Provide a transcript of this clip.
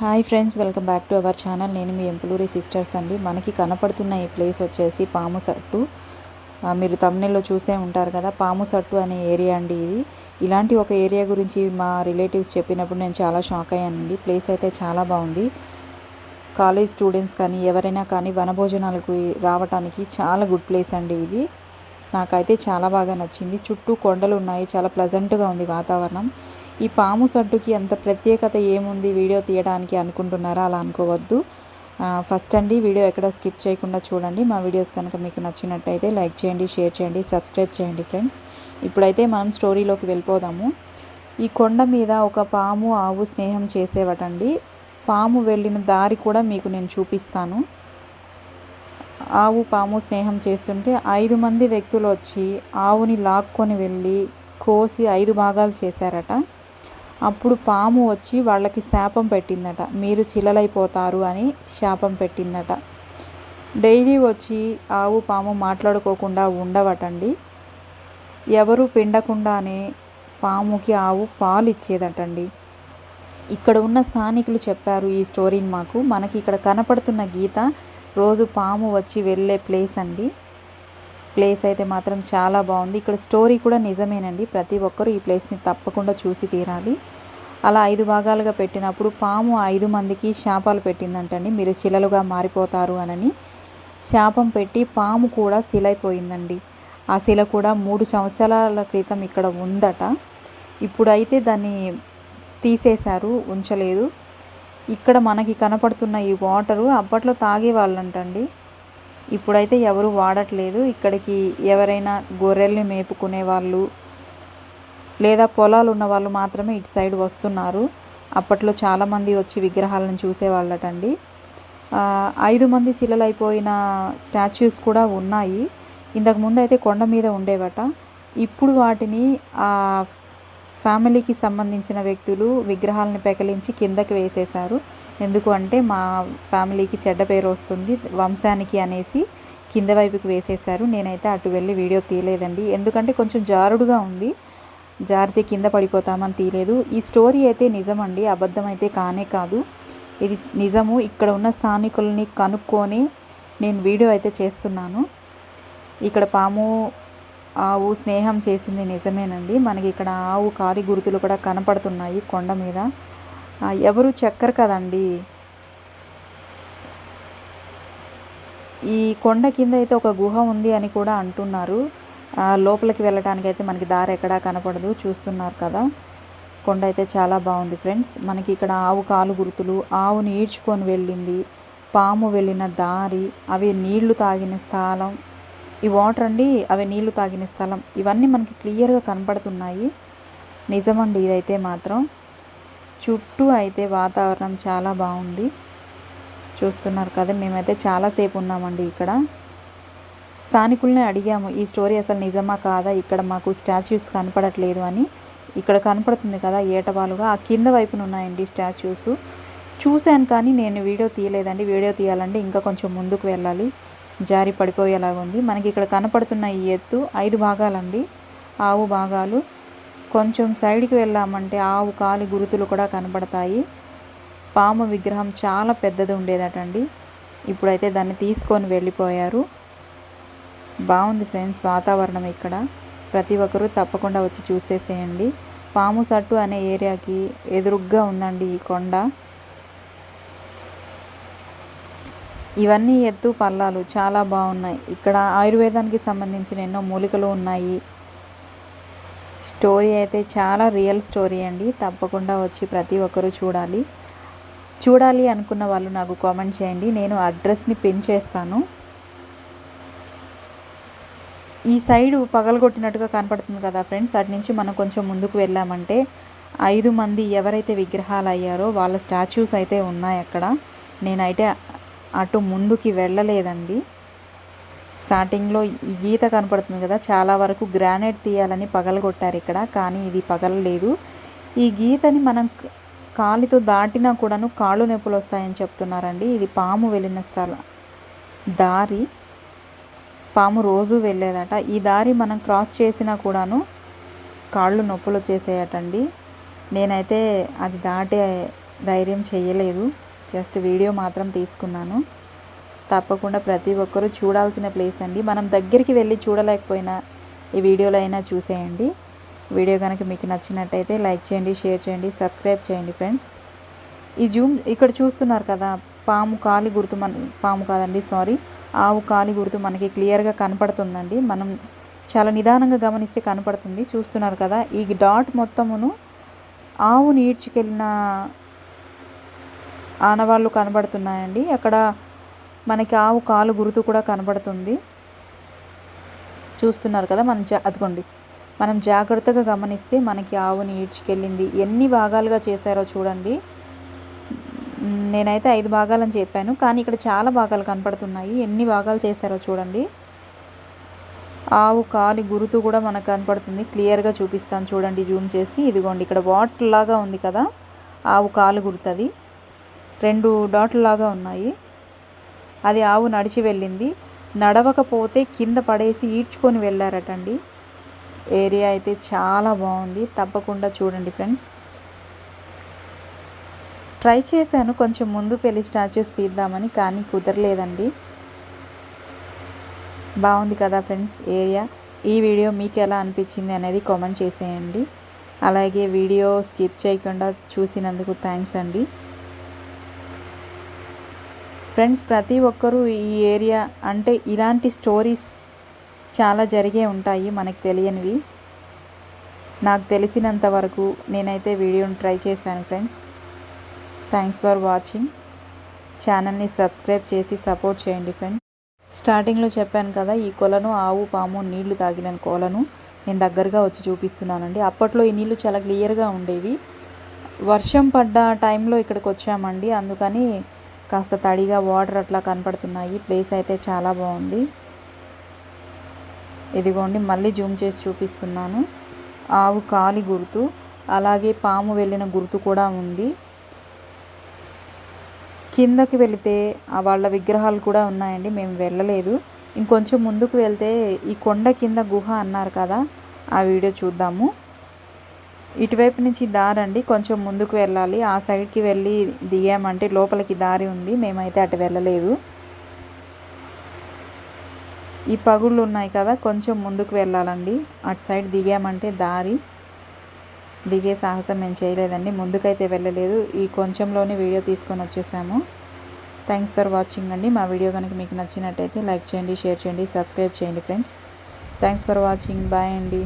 Hi friends welcome back to our channel. నేను మీ ఎంపులూరి sisters అండి. మనకి కనపడుతున్న ఈ ప్లేస్ వచ్చేసి పాము సట్టు. మీరు తమిళలో చూసే ఉంటారు కదా పాము సట్టు అనే ఏరియా అండి ఇది. ఇలాంటి ఒక ఏరియా గురించి మా రిలేటివ్స్ చెప్పినప్పుడు నేను చాలా షాక్ అయ్యానండి. ప్లేస్ అయితే చాలా బాగుంది. కాలేజ్ స్టూడెంట్స్ కానీ ఎవరైనా కానీ వనభోజనాలకు రావడానికి చాలా గుడ్ ప్లేస్ అండి ఇది. నాకైతే చాలా బాగా నచ్చింది. చుట్టూ కొండలు ఉన్నాయి చాలా ప్లజెంట్గా ఉంది వాతావరణం. ఈ పాము సడ్డుకి అంత ప్రత్యేకత ఏముంది వీడియో తీయడానికి అనుకుంటున్నారా అలా అనుకోవద్దు. ఫస్ట్ అండి వీడియో ఎక్కడ స్కిప్ చేయకుండా చూడండి. మా వీడియోస్ కనుక మీకు నచ్చినట్టయితే లైక్ చేయండి షేర్ చేయండి సబ్స్క్రైబ్ చేయండి ఫ్రెండ్స్. ఇప్పుడైతే మనం స్టోరీలోకి వెళ్ళిపోదాము. ఈ కొండ మీద ఒక పాము ఆవు స్నేహం చేసేవటండి. పాము వెళ్ళిన దారి కూడా మీకు నేను చూపిస్తాను. ఆవు పాము స్నేహం చేస్తుంటే ఐదు మంది వ్యక్తులు వచ్చి ఆవుని లాక్కొని వెళ్ళి కోసి ఐదు భాగాలు చేశారట. అప్పుడు పాము వచ్చి వాళ్ళకి శాపం పెట్టిందట. మీరు శిలలైపోతారు అని శాపం పెట్టిందట. డైలీ వచ్చి ఆవు పాము మాట్లాడుకోకుండా ఉండవటండి. ఎవరు పిండకుండానే పాముకి ఆవు పాలు ఇచ్చేదటండి ఇక్కడ ఉన్న స్థానికులు చెప్పారు ఈ స్టోరీని మాకు. మనకి ఇక్కడ కనపడుతున్న గీత రోజు పాము వచ్చి వెళ్ళే ప్లేస్ అండి. ప్లేస్ అయితే మాత్రం చాలా బాగుంది. ఇక్కడ స్టోరీ కూడా నిజమేనండి. ప్రతి ఒక్కరూ ఈ ప్లేస్ని తప్పకుండా చూసి తీరాలి. అలా ఐదు భాగాలుగా పెట్టినప్పుడు పాము ఐదు మందికి శాపాలు పెట్టిందంటండి. మీరు శిలలుగా మారిపోతారు అనని శాపం పెట్టి పాము కూడా శిలైపోయిందండి. ఆ శిల కూడా మూడు సంవత్సరాల క్రితం ఇక్కడ ఉందట. ఇప్పుడైతే దాన్ని తీసేశారు ఉంచలేదు. ఇక్కడ మనకి కనపడుతున్న ఈ వాటరు అప్పట్లో తాగేవాళ్ళంటండి. ఇప్పుడైతే ఎవరు వాడట్లేదు. ఇక్కడికి ఎవరైనా గొర్రెల్ని మేపుకునే వాళ్ళు లేదా పొలాలు ఉన్న వాళ్ళు మాత్రమే ఇటు సైడ్ వస్తున్నారు. అప్పట్లో చాలామంది వచ్చి విగ్రహాలను చూసేవాళ్ళటండి. ఐదు మంది శిలలైపోయిన స్టాచ్యూస్ కూడా ఉన్నాయి. ఇంతకు ముందు అయితే కొండ మీద ఉండేవట. ఇప్పుడు వాటిని ఆ ఫ్యామిలీకి సంబంధించిన వ్యక్తులు విగ్రహాలను పెకలించి కిందకి వేసేశారు. ఎందుకు అంటే మా ఫ్యామిలీకి చెడ్డ పేరు వస్తుంది. వంశానికి అనేసి కింద వైపుకి వేసేశారు. నేనైతే అటు వెళ్ళి వీడియో తీయలేదండి. ఎందుకంటే కొంచెం జారుడుగా ఉంది. జారితే కింద పడిపోతామని తీయలేదు. ఈ స్టోరీ అయితే నిజమండి. అబద్ధం అయితే కానే కాదు. ఇది నిజము. ఇక్కడ ఉన్న స్థానికుల్ని కనుక్కొని నేను వీడియో అయితే చేస్తున్నాను. ఇక్కడ పాము ఆవు స్నేహం చేసింది నిజమేనండి. మనకి ఇక్కడ ఆవు కాలి గుర్తులు కూడా కనపడుతున్నాయి కొండ మీద. ఎవరు చెక్కరు కదండి. ఈ కొండ కింద అయితే ఒక గుహ ఉంది అని కూడా అంటున్నారు. లోపలికి వెళ్ళడానికి అయితే మనకి దారి ఎక్కడా కనపడదు చూస్తున్నారు కదా. కొండ అయితే చాలా బాగుంది ఫ్రెండ్స్. మనకి ఇక్కడ ఆవు కాలు గుర్తులు ఆవుని ఈడ్చుకొని వెళ్ళింది పాము వెళ్ళిన దారి అవి నీళ్ళు తాగిన స్థలం. ఈ వాటర్ అండి అవి నీళ్ళు తాగిన స్థలం. ఇవన్నీ మనకి క్లియర్గా కనపడుతున్నాయి. నిజమండి ఇదైతే మాత్రం. చుట్టూ అయితే వాతావరణం చాలా బాగుంది. చూస్తున్నారు కదా మేమైతే చాలాసేపు ఉన్నామండి ఇక్కడ. స్థానికుల్ని అడిగాము ఈ స్టోరీ అసలు నిజమా కాదా? ఇక్కడ మాకు స్టాచ్యూస్ కనపడట్లేదు అని. ఇక్కడ కనపడుతుంది కదా ఏటవాలుగా ఆ కింద వైపున ఉన్నాయండి స్టాచ్యూస్. చూశాను కానీ నేను వీడియో తీయలేదండి. వీడియో తీయాలంటే ఇంకా కొంచెం ముందుకు వెళ్ళాలి. జారి పడిపోయేలాగా ఉంది మనకి ఇక్కడ కనపడుతున్న ఈ ఎత్తు ఐదు భాగాలండి. ఆవు భాగాలు కొంచెం సైడ్కి వెళ్ళామంటే ఆవు కాలి గురుతులు కూడా కనబడతాయి. పాము విగ్రహం చాలా పెద్దది ఉండేదటండి. ఇప్పుడైతే దాన్ని తీసుకొని వెళ్ళిపోయారు. బాగుంది ఫ్రెండ్స్ వాతావరణం ఇక్కడ. ప్రతి ఒక్కరూ తప్పకుండా వచ్చి చూసేసేయండి. పాము సట్టు అనే ఏరియాకి ఎదురుగ్గా ఉందండి ఈ కొండ. ఇవన్నీ ఎత్తు పల్లాలు చాలా బాగున్నాయి. ఇక్కడ ఆయుర్వేదానికి సంబంధించిన ఎన్నో మూలికలు ఉన్నాయి. స్టోరీ అయితే చాలా రియల్ స్టోరీ అండి. తప్పకుండా వచ్చి ప్రతి ఒక్కరూ చూడాలి. చూడాలి అనుకున్న వాళ్ళు నాకు కామెంట్ చేయండి. నేను అడ్రస్ని పిన్ చేస్తాను. ఈ సైడ్ పగలగొట్టినట్టుగా కనపడుతుంది కదా ఫ్రెండ్స్. అటు నుంచి మనం కొంచెం ముందుకు వెళ్ళామంటే ఐదు మంది ఎవరైతే విగ్రహాలు అయ్యారో వాళ్ళ స్టాచ్యూస్ అయితే ఉన్నాయి అక్కడ. నేనైతే అటు ముందుకి వెళ్ళలేదండి. స్టార్టింగ్లో ఈ గీత కనపడుతుంది కదా చాలా వరకు గ్రానైట్ తీయాలని పగలగొట్టారు ఇక్కడ కానీ ఇది పగలలేదు. ఈ గీతని మనం కాలితో దాటినా కూడాను కాళ్ళు నొప్పులు వస్తాయని చెప్తున్నారండి. ఇది పాము వెళ్ళిన స్థల దారి పాము రోజు వెళ్ళేదట. ఈ దారి మనం క్రాస్ చేసినా కూడాను కాళ్ళు నొప్పులు వచ్చేసేయటండి. నేనైతే అది దాటే ధైర్యం చేయలేదు జస్ట్ వీడియో మాత్రం తీసుకున్నాను. తప్పకుండా ప్రతి ఒక్కరూ చూడాల్సిన ప్లేస్ అండి. మనం దగ్గరికి వెళ్ళి చూడలేకపోయినా ఈ వీడియోలో అయినా చూసేయండి. వీడియో కనుక మీకు నచ్చినట్టయితే లైక్ చేయండి షేర్ చేయండి సబ్స్క్రైబ్ చేయండి ఫ్రెండ్స్. ఈ జూమ్ ఇక్కడ చూస్తున్నారు కదా పాము కాలి గుర్తు మన పాము కాదండి సారీ. ఆవు కాలి గుర్తు మనకి క్లియర్గా కనపడుతుందండి. మనం చాలా నిదానంగా గమనిస్తే కనపడుతుంది. చూస్తున్నారు కదా ఈ డాట్ మొత్తమును ఆవుని ఈడ్చుకెళ్ళిన ఆనవాళ్ళు కనబడుతున్నాయండి. అక్కడ మనకి ఆవు కాలు గుర్తు కూడా కనబడుతుంది. చూస్తున్నారు కదా మనం జా అదిగోండి. మనం జాగ్రత్తగా గమనిస్తే మనకి ఆవుని ఈడ్చుకెళ్ళింది. ఎన్ని భాగాలుగా చేశారో చూడండి. నేనైతే ఐదు భాగాలని చెప్పాను. కానీ ఇక్కడ చాలా భాగాలు కనపడుతున్నాయి. ఎన్ని భాగాలు చేశారో చూడండి. ఆవు కాలి గురుతు కూడా మనకు కనపడుతుంది. క్లియర్గా చూపిస్తాను చూడండి జూమ్ చేసి. ఇదిగోండి ఇక్కడ వాటర్ లాగా ఉంది కదా. ఆవు కాలు గుర్తది. రెండు డాట్లు లాగా ఉన్నాయి. అది ఆవు నడిచి వెళ్ళింది. నడవకపోతే కింద పడేసి ఈడ్చుకొని వెళ్ళారటండి. ఏరియా అయితే చాలా బాగుంది. తప్పకుండా చూడండి ఫ్రెండ్స్. ట్రై చేశాను. కొంచెం ముందు పెళ్ళి స్టాచ్యూస్ తీద్దామని కానీ కుదరలేదండి. బాగుంది కదా ఫ్రెండ్స్ ఏరియా. ఈ వీడియో మీకు ఎలా అనిపించింది అనేది కామెంట్ చేసేయండి. అలాగే వీడియో స్కిప్ చేయకుండా చూసినందుకు థ్యాంక్స్ అండి. ఫ్రెండ్స్ ప్రతి ఒక్కరూ ఈ ఏరియా అంటే ఇలాంటి స్టోరీస్ చాలా జరిగే ఉంటాయి మనకు తెలియనివి. నాకు తెలిసినంత వరకు నేనైతే వీడియోని ట్రై చేశాను ఫ్రెండ్స్. Thanks for watching. ఛానల్ని సబ్స్క్రైబ్ చేసి సపోర్ట్ చేయండి ఫ్రెండ్స్. స్టార్టింగ్లో చెప్పాను కదా ఈ కొలను ఆవు పాము నీళ్ళు తాగిన కొలను నేను దగ్గరగా వచ్చి చూపిస్తున్నానండి. అప్పట్లో ఈ నీళ్ళు చాలా క్లియర్గా ఉండేవి. వర్షం పడ్డ టైంలో ఇక్కడికి వచ్చామండి. అందుకని కాస్త తడిగా వాటర్ అట్లా కనపడుతున్నాయి. ప్లేస్ అయితే చాలా బాగుంది. ఇదిగోండి మళ్ళీ జూమ్ చేసి చూపిస్తున్నాను. ఆవు కాలి గుర్తు అలాగే పాము వెళ్ళిన గుర్తు కూడా ఉంది. కిందకి వెళితే వాళ్ళ విగ్రహాలు కూడా ఉన్నాయండి. మేము వెళ్ళలేదు. ఇంకొంచెం ముందుకు వెళ్తే ఈ కొండ కింద గుహ అన్నారు కదా ఆ వీడియో చూద్దాము. ఇటువైపు నుంచి దారి అండి కొంచెం ముందుకు వెళ్ళాలి. ఆ సైడ్కి వెళ్ళి దిగామంటే లోపలికి దారి ఉంది. మేమైతే అటు వెళ్ళలేదు. ఈ పగుళ్ళు ఉన్నాయి కదా కొంచెం ముందుకు వెళ్ళాలండి. అటు సైడ్ దిగామంటే దారి. దిగే సాహసం మేము చేయలేదండి. ముందుకైతే వెళ్ళలేదు. ఈ కొంచెంలోనే వీడియో తీసుకొని వచ్చేసాము. థ్యాంక్స్ ఫర్ వాచింగ్ అండి. మా వీడియో కనుక మీకు నచ్చినట్టయితే లైక్ చేయండి షేర్ చేయండి సబ్స్క్రైబ్ చేయండి friends. Thanks for watching. Bye అండి.